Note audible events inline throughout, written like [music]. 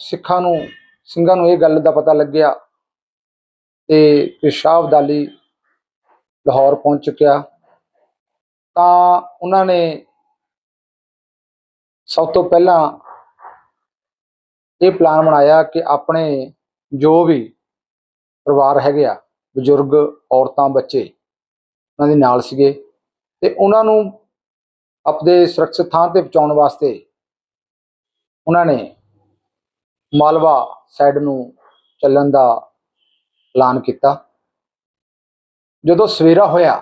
ਸਿੱਖਾਂ ਨੂੰ, ਸਿੰਘਾਂ ਨੂੰ ਇਹ ਗੱਲ ਦਾ ਪਤਾ ਲੱਗਿਆ ਤੇ ਕਿ ਸ਼ਾਹ ਅਬਦਾਲੀ ਲਾਹੌਰ ਪਹੁੰਚ ਚੁੱਕਿਆ। ਤਾਂ ਉਹਨਾਂ ਨੇ ਸਭ ਤੋਂ ਪਹਿਲਾਂ ਇਹ ਪਲਾਨ ਬਣਾਇਆ ਕਿ ਆਪਣੇ ਜੋ ਵੀ ਪਰਿਵਾਰ ਹੈਗੇ ਆ, ਬਜ਼ੁਰਗ, ਔਰਤਾਂ, ਬੱਚੇ, ਉਹਨਾਂ ਦੇ ਨਾਲ ਸੀਗੇ ਤੇ ਉਹਨਾਂ ਨੂੰ ਆਪਣੇ ਸੁਰੱਖਿਅਤ ਥਾਂ ਤੇ ਪਹੁੰਚਾਉਣ ਵਾਸਤੇ ਉਹਨਾਂ ਨੇ ਮਾਲਵਾ ਸਾਈਡ ਨੂੰ ਚੱਲਣ ਦਾ ਐਲਾਨ ਕੀਤਾ ਜਦੋਂ ਸਵੇਰਾ ਹੋਇਆ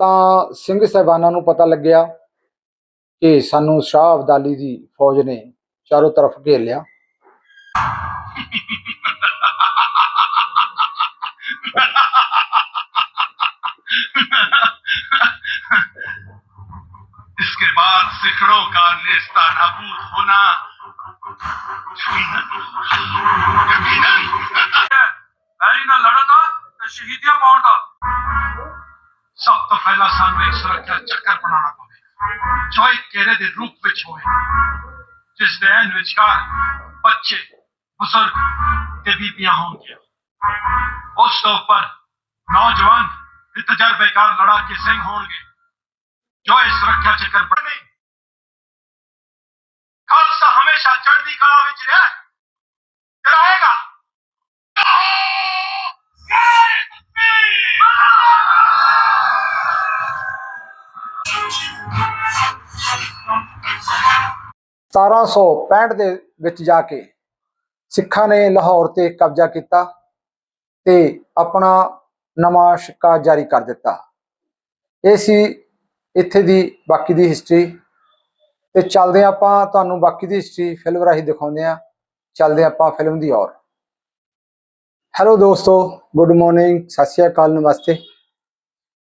ਤਾਂ ਸਿੰਘ ਸਾਹਿਬਾਨਾਂ ਨੂੰ ਪਤਾ ਲੱਗਿਆ ਕਿ ਸਾਨੂੰ ਸ਼ਾਹ ਅਬਦਾਲੀ ਦੀ ਫੌਜ ਨੇ ਚਾਰੋਂ ਤਰਫ ਘੇਰ ਲਿਆ [laughs] इसके बाद सिखड़ों का नेस्ता नाबूद होना ویری نہ لڑن نوجوان تجربے کار لڑا کے سنگ ہو گے جو اس سرکیا چکر بنے ਖਾਲਸਾ ਹਮੇਸ਼ਾ ਚੜ੍ਹਦੀ ਕਲਾ ਵਿੱਚ ਰਿਹਾ ਤੇ ਰਹੇਗਾ ਸਤਾਰਾਂ 1765 ਦੇ ਵਿੱਚ ਜਾ ਕੇ ਸਿੱਖਾਂ ਨੇ ਲਾਹੌਰ ਤੇ ਕਬਜ਼ਾ ਕੀਤਾ ਤੇ ਆਪਣਾ ਨਵਾਂ ਸ਼ਿਕਾ ਜਾਰੀ ਕਰ ਦਿੱਤਾ ਇਹ ਸੀ ਇੱਥੇ ਦੀ ਬਾਕੀ ਦੀ ਹਿਸਟਰੀ ਤੇ ਚੱਲਦੇ ਹਾਂ ਆਪਾਂ ਤੁਹਾਨੂੰ ਬਾਕੀ ਦੀ ਹਿਸਟਰੀ ਫਿਲਮ ਰਾਹੀਂ ਦਿਖਾਉਂਦੇ ਆ ਚੱਲਦੇ ਹਾਂ ਆਪਾਂ ਫਿਲਮ ਦੀ ਔਰ। ਹੈਲੋ ਦੋਸਤੋ ਗੁੱਡ ਮਾਰਨਿੰਗ ਸਤਿ ਸ਼੍ਰੀ ਅਕਾਲ, ਨਮਸਤੇ।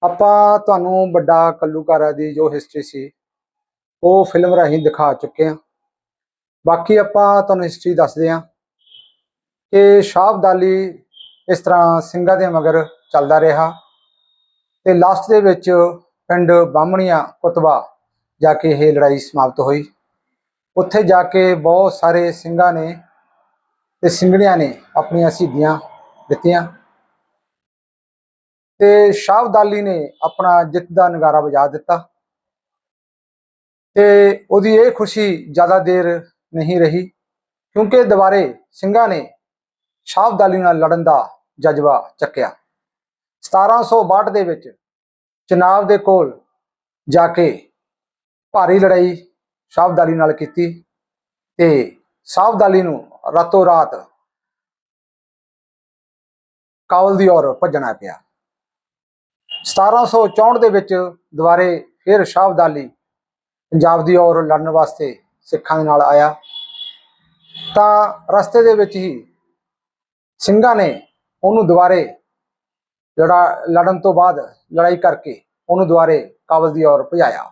ਆਪਾਂ ਤੁਹਾਨੂੰ ਵੱਡਾ ਕੱਲੂਕਾਰਾ ਦੀ ਜੋ ਹਿਸਟਰੀ ਸੀ, ਉਹ ਫਿਲਮ ਰਾਹੀਂ ਦਿਖਾ ਚੁੱਕੇ ਹਾਂ। ਬਾਕੀ ਆਪਾਂ ਤੁਹਾਨੂੰ ਹਿਸਟਰੀ ਦੱਸਦੇ ਹਾਂ ਕਿ ਸ਼ਾਹ ਅਬਦਾਲੀ ਇਸ ਤਰ੍ਹਾਂ ਸਿੰਘਾਂ ਦੇ ਮਗਰ ਚੱਲਦਾ ਰਿਹਾ ਤੇ ਲਾਸਟ ਦੇ ਵਿੱਚ ਪਿੰਡ ਬਾਹਮਣੀਆਂ, ਕੁਤਬਾ ਜਾ ਕੇ ਇਹ ਲੜਾਈ ਸਮਾਪਤ ਹੋਈ। ਉੱਥੇ ਜਾ ਕੇ ਬਹੁਤ ਸਾਰੇ ਸਿੰਘਾਂ ਨੇ ਤੇ ਸਿੰਘਣੀਆਂ ਨੇ ਆਪਣੀਆਂ ਸ਼ਹੀਦੀਆਂ ਦਿੱਤੀਆਂ। ਤੇ ਸ਼ਾਹ ਅਬਦਾਲੀ ਨੇ ਆਪਣਾ ਜਿੱਤ ਦਾ ਨਗਾਰਾ ਵਜਾ ਦਿੱਤਾ। ਤੇ ਉਹਦੀ ਇਹ ਖੁਸ਼ੀ ਜ਼ਿਆਦਾ ਦੇਰ ਨਹੀਂ ਰਹੀ ਕਿਉਂਕਿ ਦੁਬਾਰੇ ਸਿੰਘਾਂ ਨੇ ਸ਼ਾਹ ਅਬਦਾਲੀ ਨਾਲ ਲੜਨ ਦਾ ਜਜ਼ਬਾ ਚੱਕਿਆ। 1762 ਦੇ ਵਿੱਚ ਚਨਾਬ ਦੇ ਕੋਲ ਜਾ ਕੇ ਭਾਰੀ ਲੜਾਈ ਸ਼ਾਹ ਨਾਲ ਕੀਤੀ ਤੇ ਸ਼ਾਹ ਨੂੰ ਰਾਤੋਂ ਰਾਤ ਕਾਬਲ ਦੀ ਔਰ ਭੱਜਣਾ ਪਿਆ। 1764 ਦੇ ਵਿੱਚ ਦੁਬਾਰੇ ਫਿਰ ਸ਼ਾਹ ਪੰਜਾਬ ਦੀ ਔਰ ਲੜਨ ਵਾਸਤੇ ਸਿੱਖਾਂ ਦੇ ਨਾਲ ਆਇਆ। ਤਾਂ ਰਸਤੇ ਦੇ ਵਿੱਚ ਹੀ ਸਿੰਘਾਂ ਨੇ ਉਹਨੂੰ ਦੁਬਾਰੇ ਲੜਾ, ਲੜਨ ਤੋਂ ਬਾਅਦ ਲੜਾਈ ਕਰਕੇ ਉਹਨੂੰ ਦੁਬਾਰੇ ਕਾਬਲ ਦੀ ਔਰ ਭਜਾਇਆ।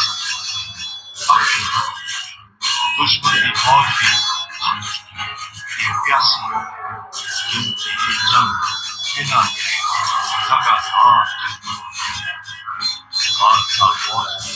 one.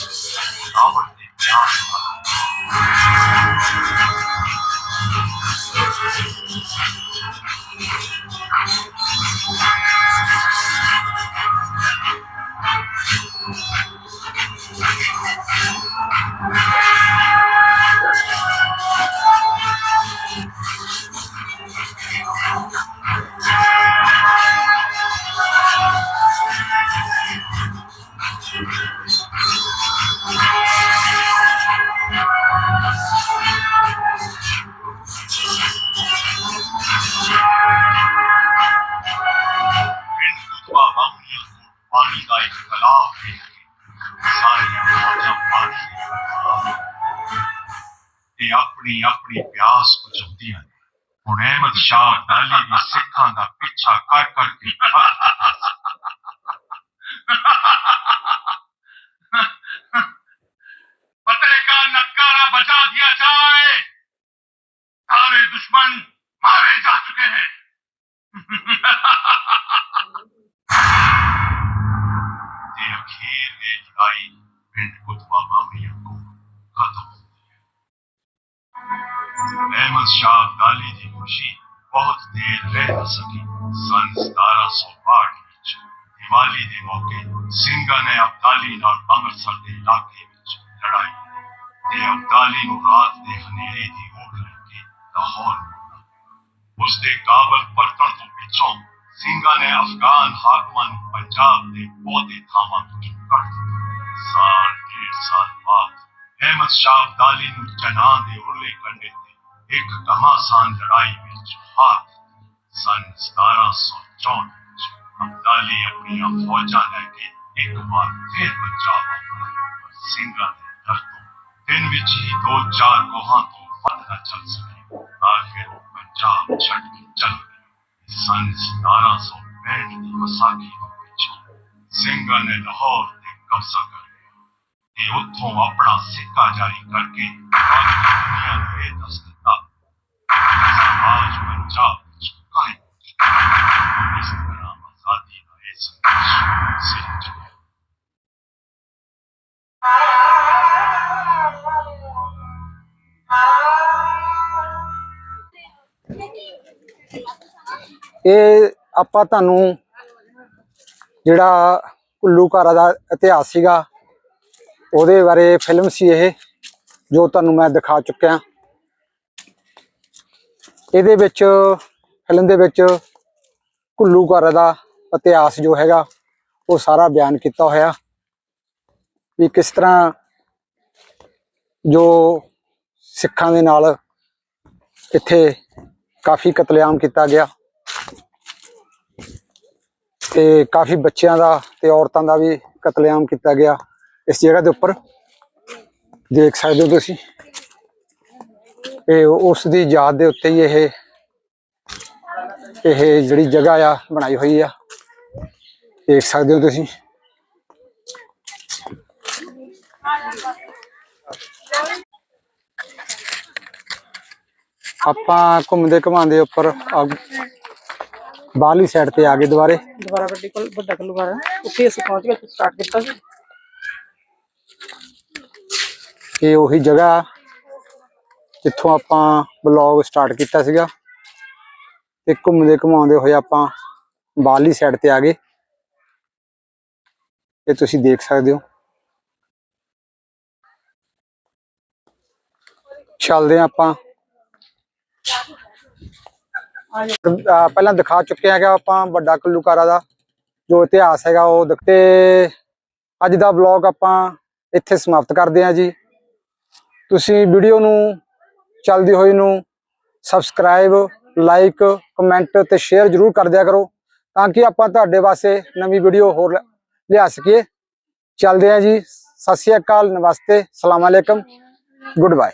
علی نے سکھاں دا پیچھا کر کر کے پتے کا نکارا بچا دیا جائے سارے دشمن مارے جا چکے ہیں اخیر نے جائی پنڈ کتبہ معاملہ کو ختم ہو گیا احمد شاہ دالی جی خوشی ਬਹੁਤ ਦੇਰ ਰਹਿ ਨਾ ਸਕੀ ਸਨ 1762 ਵਿੱਚ ਦੀਵਾਲੀ ਦੇ ਮੌਕੇ ਸਿੰਘਾਂ ਨੇ ਅਬਦਾਲੀ ਨਾਲ ਅੰਮ੍ਰਿਤਸਰ ਦੇ ਇਲਾਕੇ ਵਿੱਚ ਲੜਾਈ ਤੇ ਅਬਦਾਲੀ ਨੂੰ ਰਾਤ ਦੇ ਹਨੇਰੇ ਦੀ ਓਟ ਲੱਗੇ ਲਾਹੌਰ ਉਸ ਦੇ ਕਾਬਲ ਪਰਤਣ ਤੋਂ ਪਿੱਛੋਂ ਸਿੰਘਾਂ ਨੇ ਅਫਗਾਨ ਹਾਕਮਾਂ ਨੂੰ ਪੰਜਾਬ ਦੇ ਬਹੁਤੇ ਥਾਵਾਂ ਤੋਂ ਕੱਢ ਦਿੱਤਾ ਸਾਲ ਡੇਢ ਸਾਲ ਬਾਅਦ ਅਹਿਮਦ ਸ਼ਾਹ ਅਬਦਾਲੀ ਨੂੰ ਚਨਾਹ ਦੇ ਉਰਲੇ ਕੰਢੇ ਤੇ ਇੱਕ ਘਮਾਸਾਨ ਲੜਾਈ ਵਿੱਚ ਹਾਰ ਸੰਨ 1764 ਵਿੱਚ ਅਬਦਾਲੀ ਆਪਣੀਆਂ ਫੌਜਾਂ ਲੈ ਕੇ ਇੱਕ ਵਾਰ ਫਿਰ ਪੰਜਾਬ ਆਇਆ ਸਿੰਘਾਂ ਦੇ ਡਰ ਦਿਨ ਵਿੱਚ ਹੀ ਦੋ ਚਾਰ ਕੋਹਾਂ ਤੋਂ ਵੱਧ ਨਾ ਚੱਲ ਸਕੇ। ਆਖਿਰ ਉਹ ਪੰਜਾਬ ਛੱਡ ਕੇ ਚੱਲ ਗਏ ਸੰਨ 1765 ਦੀ ਵਿਸਾਖੀ ਵਿੱਚ ਸਿੰਘਾਂ ਨੇ ਲਾਹੌਰ ਤੇ ਕਬਜ਼ਾ ਕਰ ਲਿਆ। ਤੇ ਉੱਥੋਂ ਆਪਣਾ ਸਿੱਕਾ ਜਾਰੀ ਕਰਕੇ ਦੁਨੀਆ ਨੂੰ ਇਹ ਦੱਸ ਦਿੱਤਾ ਸਮਾਜ ਪੰਜਾਬ ਵਿੱਚ ਇਹ ਆਪਾਂ ਤੁਹਾਨੂੰ ਜਿਹੜਾ ਕੁੱਲੂਕਾਰਾ ਦਾ ਇਤਿਹਾਸ ਸੀਗਾ, ਉਹਦੇ ਬਾਰੇ ਫਿਲਮ ਸੀ ਇਹ, ਜੋ ਤੁਹਾਨੂੰ ਮੈਂ ਦਿਖਾ ਚੁੱਕਿਆ। ਇਹਦੇ ਵਿੱਚ, ਫਿਲਮ ਦੇ ਵਿੱਚ ਕੁੱਲੂ ਘਰ ਦਾ ਇਤਿਹਾਸ ਜੋ ਹੈਗਾ, ਉਹ ਸਾਰਾ ਬਿਆਨ ਕੀਤਾ ਹੋਇਆ। ਵੀ ਕਿਸ ਤਰ੍ਹਾਂ ਜੋ ਸਿੱਖਾਂ ਦੇ ਨਾਲ ਇੱਥੇ ਕਾਫੀ ਕਤਲੇਆਮ ਕੀਤਾ ਗਿਆ। ਤੇ ਕਾਫੀ ਬੱਚਿਆਂ ਦਾ ਤੇ ਔਰਤਾਂ ਦਾ ਵੀ ਕਤਲੇਆਮ ਕੀਤਾ ਗਿਆ ਇਸ ਜਗ੍ਹਾ ਦੇ ਉੱਪਰ। ਦੇਖ ਸਕਦੇ ਹੋ ਤੁਸੀਂ। ਇਹ ਉਸ ਦੀ ਯਾਦ ਦੇ ਉੱਤੇ ਹੀ ਇਹ ਇਹ ਜਿਹੜੀ ਜਗ੍ਹਾ ਆ ਬਣਾਈ ਹੋਈ ਆ। ਦੇਖ ਸਕਦੇ ਹੋ ਤੁਸੀਂ। ਆਪਾਂ ਘੁੰਮਦੇ ਘਮਾਉਂਦੇ ਉੱਪਰ ਬਾਹਰਲੀ ਸਾਈਡ ਤੇ ਆ ਗਏ ਦੁਬਾਰੇ। ਦੁਬਾਰਾ ਵੱਡੀ ਕੋਲ ਵੱਡਾ ਕਲੂਗਾਰਾ ਉੱਥੇ ਅਸੀਂ ਪਹੁੰਚ ਗਏ ਸਟਾਰਟ ਕੀਤਾ ਸੀ। ਇਹ ਉਹੀ ਜਗ੍ਹਾ ਜਿੱਥੋਂ ਆਪਾਂ ਬਲੌਗ ਸਟਾਰਟ ਕੀਤਾ ਸੀਗਾ ਤੇ ਘੁੰਮਦੇ ਘੁਮਾਉਂਦੇ ਹੋਏ ਆਪਾਂ ਬਾਹਰਲੀ ਸਾਈਡ ਤੇ ਆ ਗਏ। ਇਹ ਤੁਸੀਂ ਦੇਖ ਸਕਦੇ ਹੋ। ਚੱਲਦੇ ਹਾਂ ਆਪਾਂ। ਪਹਿਲਾਂ ਦਿਖਾ ਚੁੱਕੇ ਹੈਗਾ ਆਪਾਂ ਵੱਡਾ ਕੁੱਲੂਕਾਰਾ ਦਾ ਜੋ ਇਤਿਹਾਸ ਹੈਗਾ ਉਹ ਤੇ ਅੱਜ ਦਾ ਵਲੌਗ ਆਪਾਂ ਇੱਥੇ ਸਮਾਪਤ ਕਰਦੇ ਹਾਂ ਜੀ। ਤੁਸੀਂ ਵੀਡੀਓ ਨੂੰ ਚੱਲਦੀ ਹੋਈ ਨੂੰ ਸਬਸਕ੍ਰਾਈਬ ਲਾਈਕ ਕਮੈਂਟ ਤੇ ਸ਼ੇਅਰ ਜਰੂਰ ਕਰ ਦਿਆ ਕਰੋ ਤਾਂ ਕਿ ਆਪਾਂ ਤੁਹਾਡੇ ਵਾਸਤੇ ਨਵੀਂ ਵੀਡੀਓ ਹੋਰ ਲਿਆ ਸਕੀਏ। ਚੱਲਦੇ ਹਾਂ ਜੀ। ਸਤਿ ਸ਼੍ਰੀ ਅਕਾਲ। ਨਮਸਤੇ। ਸਲਾਮ ਅਲੈਕਮ। Good bye.